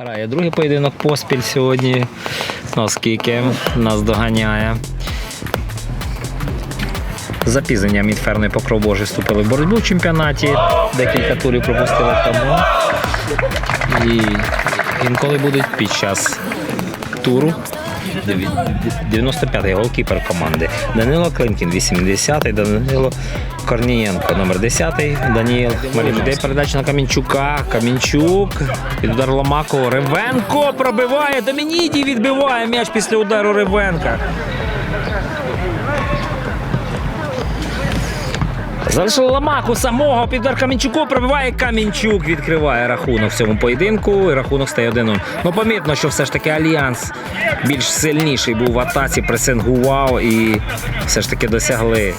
Грає другий поєдинок поспіль сьогодні, оскільки нас доганяє. Запізнення і Покров Божий вступили в боротьбу в чемпіонаті. Декілька турів пропустили тому. І інколи будуть під час туру. 95-й голкіпер команди. Данило Климкін, 80-й, Данило Корнієнко, номер 10-й, Даніл Хмарін. Передача на Камінчука. Камінчук. Під удар Ломакова. Ревенко пробиває. Домініді відбиває м'яч після удару Ревенка. Залишили Ламаку самого під Камінчуку пробиває Камінчук, відкриває рахунок в цьому поєдинку. І рахунок стає 1-0. Ну, помітно, що все ж таки Альянс більш сильніший був в атаці, пресингував і все ж таки досягли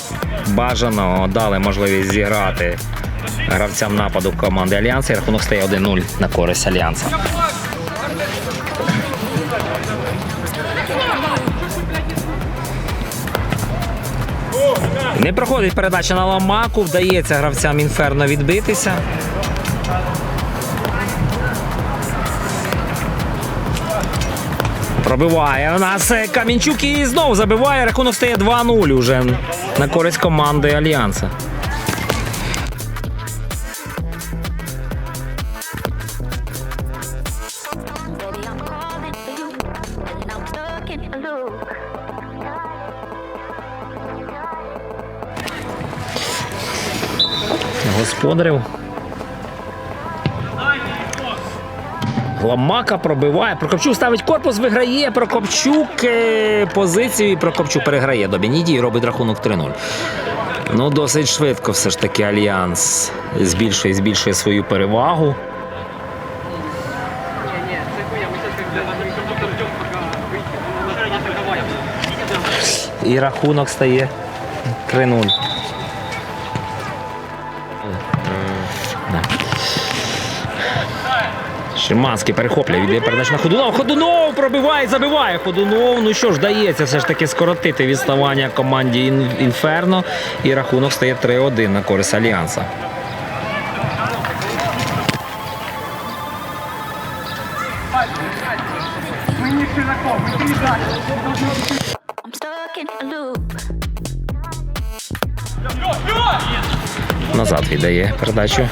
бажаного, дали можливість зіграти гравцям нападу команди Альянса. І рахунок стає 1-0 на користь Альянса. Не проходить передача на Ламаку, вдається гравцям Інферно відбитися. Пробиває у нас е, Камінчук і знову забиває. Рахунок стає 2-0 уже на користь команди Альянса. Господарів. Гламака пробиває. Прокопчук ставить корпус, виграє. Прокопчук е, позицію і Прокопчук переграє до Беніді і робить рахунок 3-0. Ну, досить швидко все ж таки Альянс збільшує, збільшує свою перевагу. І рахунок стає 3-0. Шиманський перехоплює, віддає передачу на Ходунов. Ходунов пробиває, забиває Ходунов. Ну що ж, дається все ж таки скоротити відставання команді Інферно. І рахунок стає 3-1 на користь Альянса. Назад віддає передачу.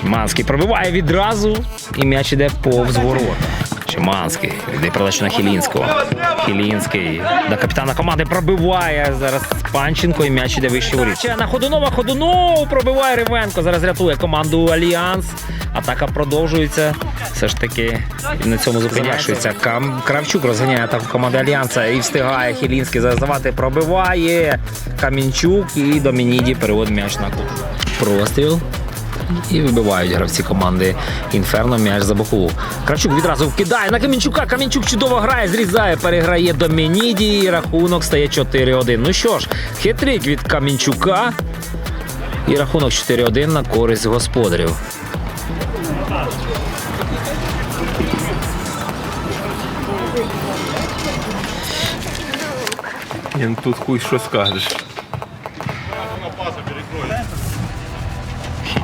Шиманський пробиває відразу. І м'яч іде повз ворота. Шиманський віддає передачу на Хілінського. Хілінський до капітана команди пробиває. Зараз Панченко і м'яч іде вище воріт. Ще на Ходунова. Ходунов пробиває Ривенко. Зараз рятує команду Альянс. Атака продовжується. Все ж таки на цьому зупиняється. Кравчук розганяє атаку команди Альянса і встигає Хілінський заздавати. Пробиває Камінчук і Домініді переводить м'яч на кут. Простріл. І вибивають гравці команди Інферно м'яч за бокову. Кравчук відразу вкидає на Камінчука. Камінчук чудово грає, зрізає, переграє Домініді. І рахунок стає 4-1. Ну що ж, хитрик від Камінчука. І рахунок 4-1 на користь господарів. Ні, ну тут хуй що скажеш.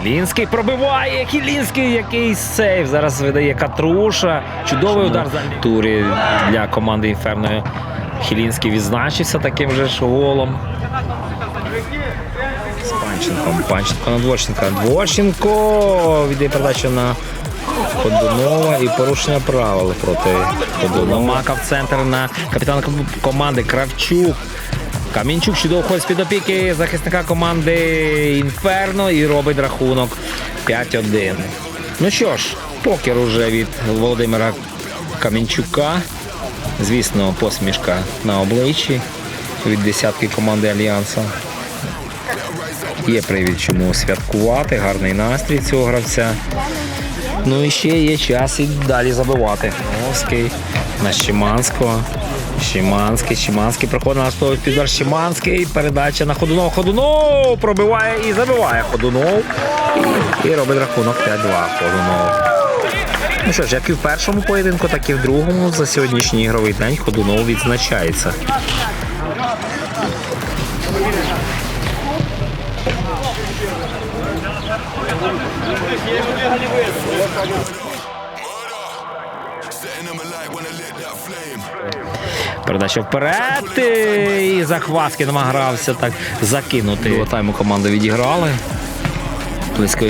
Хілінський пробиває. Хілінський який сейв. Зараз видає Катруша. Чудовий удар за турі для команди Інферно. Хілінський відзначився таким же ж голом. З Панченком. Панченко на Дворченка. Дворченко віддає передачу на Ходунова і порушення правил проти Ходунова. Мака в центр на капітана команди Кравчук. Камінчук чудово ходить з-під опіки захисника команди Інферно і робить рахунок 5-1. Ну що ж, покер уже від Володимира Камінчука. Звісно, посмішка на обличчі від десятки команди Альянса. Є привід чому святкувати, гарний настрій цього гравця. Ну і ще є час і далі забивати. Новський на Щиманського. Щиманський, Щиманський проходить на стовп підар Щиманський. Передача на Ходунов. Ходунов пробиває і забиває Ходунов. І, і робить рахунок 5-2 Ходунов. Ну що ж, як і в першому поєдинку, так і в другому за сьогоднішній ігровий день Ходунов відзначається. Передача вперед. І Захваски намагався так закинути. До тайму команди відіграли. Близько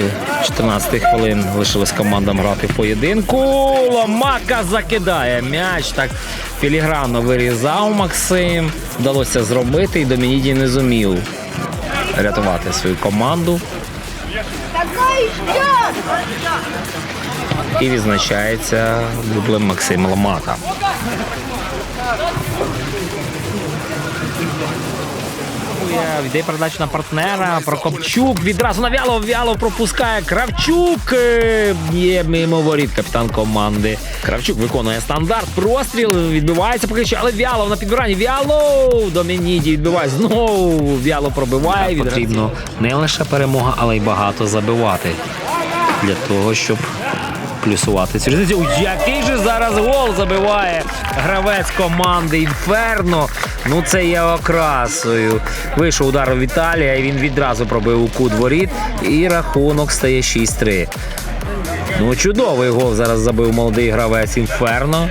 14 хвилин лишилось командам грати в поєдинку. Ломака закидає м'яч. Так філігранно вирізав Максим. Вдалося зробити, і Домініді не зумів рятувати свою команду. І відзначається дублем Максима Ломака. Йде передачу на партнера. Прокопчук відразу на Вялов. Вялов пропускає. Кравчук е, є мимо воріт капітан команди. Кравчук виконує стандарт. Простріл відбивається поки що, але Вялов на підбиранні. Вялов Домініді відбиває знову. Вялов пробиває. Потрібно не лише перемога, але й багато забивати для того, щоб плюсувати Який же зараз гол забиває гравець команди Інферно. Ну це є окрасою. Вийшов удар у Віталія, і він відразу пробив у кут воріт. І рахунок стає 6-3. Ну, чудовий гол зараз забив молодий гравець Інферно.